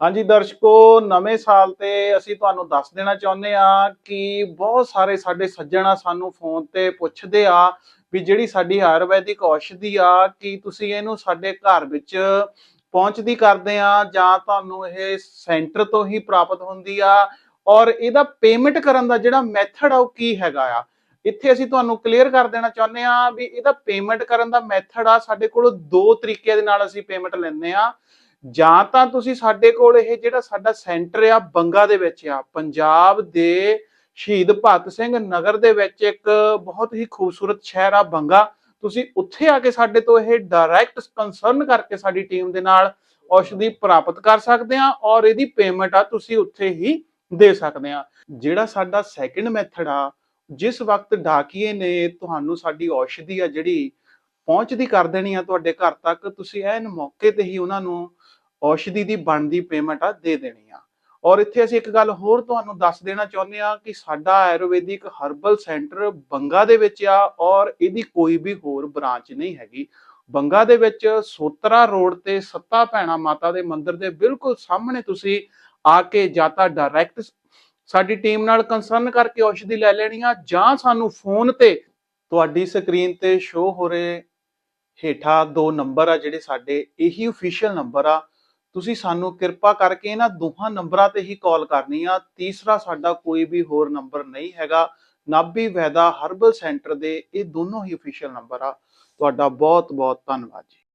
ਹਾਂਜੀ, ਦਰਸ਼ਕੋ, ਨਵੇਂ ਸਾਲ ਤੇ ਅਸੀਂ ਤੁਹਾਨੂੰ ਦੱਸ ਦੇਣਾ ਚਾਹੁੰਦੇ ਆ ਕਿ ਬਹੁਤ ਸਾਰੇ ਸਾਡੇ ਸੱਜਣਾ ਸਾਨੂੰ ਫੋਨ ਤੇ ਪੁੱਛਦੇ ਆ ਵੀ ਜਿਹੜੀ ਸਾਡੀ ਆਯੁਰਵੈਦਿਕ ਔਸ਼ਧੀ ਆ, ਕਿ ਤੁਸੀਂ ਇਹਨੂੰ ਸਾਡੇ ਘਰ ਵਿੱਚ ਪਹੁੰਚਦੀ ਕਰਦੇ ਆ ਜਾਂ ਤੁਹਾਨੂੰ ਇਹ ਸੈਂਟਰ ਤੋਂ ਹੀ ਪ੍ਰਾਪਤ ਹੁੰਦੀ ਆ? ਔਰ ਇਹਦਾ ਪੇਮੈਂਟ ਕਰਨ ਦਾ ਜਿਹੜਾ ਮੈਥਡ ਆ, ਉਹ ਕੀ ਹੈਗਾ ਆ? ਇੱਥੇ ਅਸੀਂ ਤੁਹਾਨੂੰ ਕਲੀਅਰ ਕਰ ਦੇਣਾ ਚਾਹੁੰਦੇ ਆ ਵੀ ਇਹਦਾ ਪੇਮੈਂਟ ਕਰਨ ਦਾ ਮੈਥਡ ਆ, ਸਾਡੇ ਕੋਲ ਦੋ ਤਰੀਕੇ ਦੇ ਨਾਲ ਅਸੀਂ ਪੇਮੈਂਟ ਲੈਂਦੇ ਆ ਜਾਂ ਤਾਂ ਤੁਸੀਂ ਸਾਡੇ ਕੋਲ ਇਹ ਜਿਹੜਾ ਸਾਡਾ ਸੈਂਟਰ ਆ, ਬੰਗਾ ਦੇ ਵਿੱਚ ਆ। ਪੰਜਾਬ ਦੇ ਸ਼ਹੀਦ ਭਗਤ ਸਿੰਘ ਨਗਰ ਦੇ ਵਿੱਚ ਇੱਕ ਬਹੁਤ ਹੀ ਖੂਬਸੂਰਤ ਸ਼ਹਿਰ ਆ, ਬੰਗਾ। ਤੁਸੀਂ ਉੱਥੇ ਆ ਕੇ ਸਾਡੇ ਤੋਂ ਇਹ ਡਾਇਰੈਕਟ ਕੰਸਰਨ ਕਰਕੇ ਸਾਡੀ ਟੀਮ ਦੇ ਨਾਲ ਔਸ਼ਧੀ ਪ੍ਰਾਪਤ ਕਰ ਸਕਦੇ ਆ ਔਰ ਇਹਦੀ ਪੇਮੈਂਟ ਆ ਤੁਸੀਂ ਉੱਥੇ ਹੀ ਦੇ ਸਕਦੇ ਆ। ਜਿਹੜਾ ਸਾਡਾ ਸੈਕਿੰਡ ਮੈਥਡ ਆ, ਜਿਸ ਵਕਤ ਡਾਕੀਏ ਨੇ ਤੁਹਾਨੂੰ ਸਾਡੀ ਔਸ਼ਧੀ ਆ ਜਿਹੜੀ ਪਹੁੰਚਦੀ ਕਰ ਦੇਣੀ ਆ ਤੁਹਾਡੇ ਘਰ ਤੱਕ, ਤੁਸੀਂ ਐਨ ਮੌਕੇ ਤੇ ਹੀ ਉਹਨਾਂ ਨੂੰ ਔਸ਼ਧੀ ਦੀ ਬਣਦੀ ਪੇਮੈਂਟ ਆ ਦੇ ਦੇਣੀ ਆ। ਔਰ ਇੱਥੇ ਅਸੀਂ ਇੱਕ ਗੱਲ ਹੋਰ ਤੁਹਾਨੂੰ ਦੱਸ ਦੇਣਾ ਚਾਹੁੰਦੇ ਆ ਕਿ ਸਾਡਾ ਆਯੁਰਵੈਦਿਕ ਹਰਬਲ ਸੈਂਟਰ ਬੰਗਾ ਦੇ ਵਿੱਚ ਆ ਔਰ ਇਹਦੀ ਕੋਈ ਵੀ ਹੋਰ ਬ੍ਰਾਂਚ ਨਹੀਂ ਹੈਗੀ। ਬੰਗਾ ਦੇ ਵਿੱਚ ਸੋਤਰਾ ਰੋਡ ਤੇ ਸੱਤਾ ਭੈਣਾ ਮਾਤਾ ਦੇ ਮੰਦਿਰ ਦੇ ਬਿਲਕੁਲ ਸਾਹਮਣੇ ਤੁਸੀਂ ਆ ਕੇ ਜਾਂ ਤਾਂ ਡਾਇਰੈਕਟ ਸਾਡੀ ਟੀਮ ਨਾਲ ਕੰਸਰਨ ਕਰਕੇ ਔਸ਼ਧੀ ਲੈ ਲੈਣੀ ਆ ਜਾਂ ਸਾਨੂੰ ਫੋਨ ਤੇ ਤੁਹਾਡੀ ਸਕਰੀਨ ਤੇ ਸ਼ੋ ਹੋ ਰਹੇ ਹੇਠਾਂ ਦੋ ਨੰਬਰ ਆ ਜਿਹੜੇ ਸਾਡੇ, ਇਹੀ ਅਫੀਸ਼ੀਅਲ ਨੰਬਰ ਆ। ਤੁਸੀਂ ਸਾਨੂੰ ਕਿਰਪਾ ਕਰਕੇ ਇਹਨਾਂ ਦੋਹਾਂ ਨੰਬਰਾਂ ਤੇ ਹੀ ਕਾਲ ਕਰਨੀ ਆ। ਤੀਸਰਾ ਸਾਡਾ ਕੋਈ ਵੀ ਹੋਰ ਨੰਬਰ ਨਹੀਂ ਹੈਗਾ। ਨਾਭੀ ਵੈਦਾ ਹਰਬਲ ਸੈਂਟਰ ਦੇ ਇਹ ਦੋਨੋਂ ਹੀ ਅਫੀਸ਼ੀਅਲ ਨੰਬਰ ਆ। ਤੁਹਾਡਾ ਬਹੁਤ ਬਹੁਤ ਧੰਨਵਾਦ ਜੀ।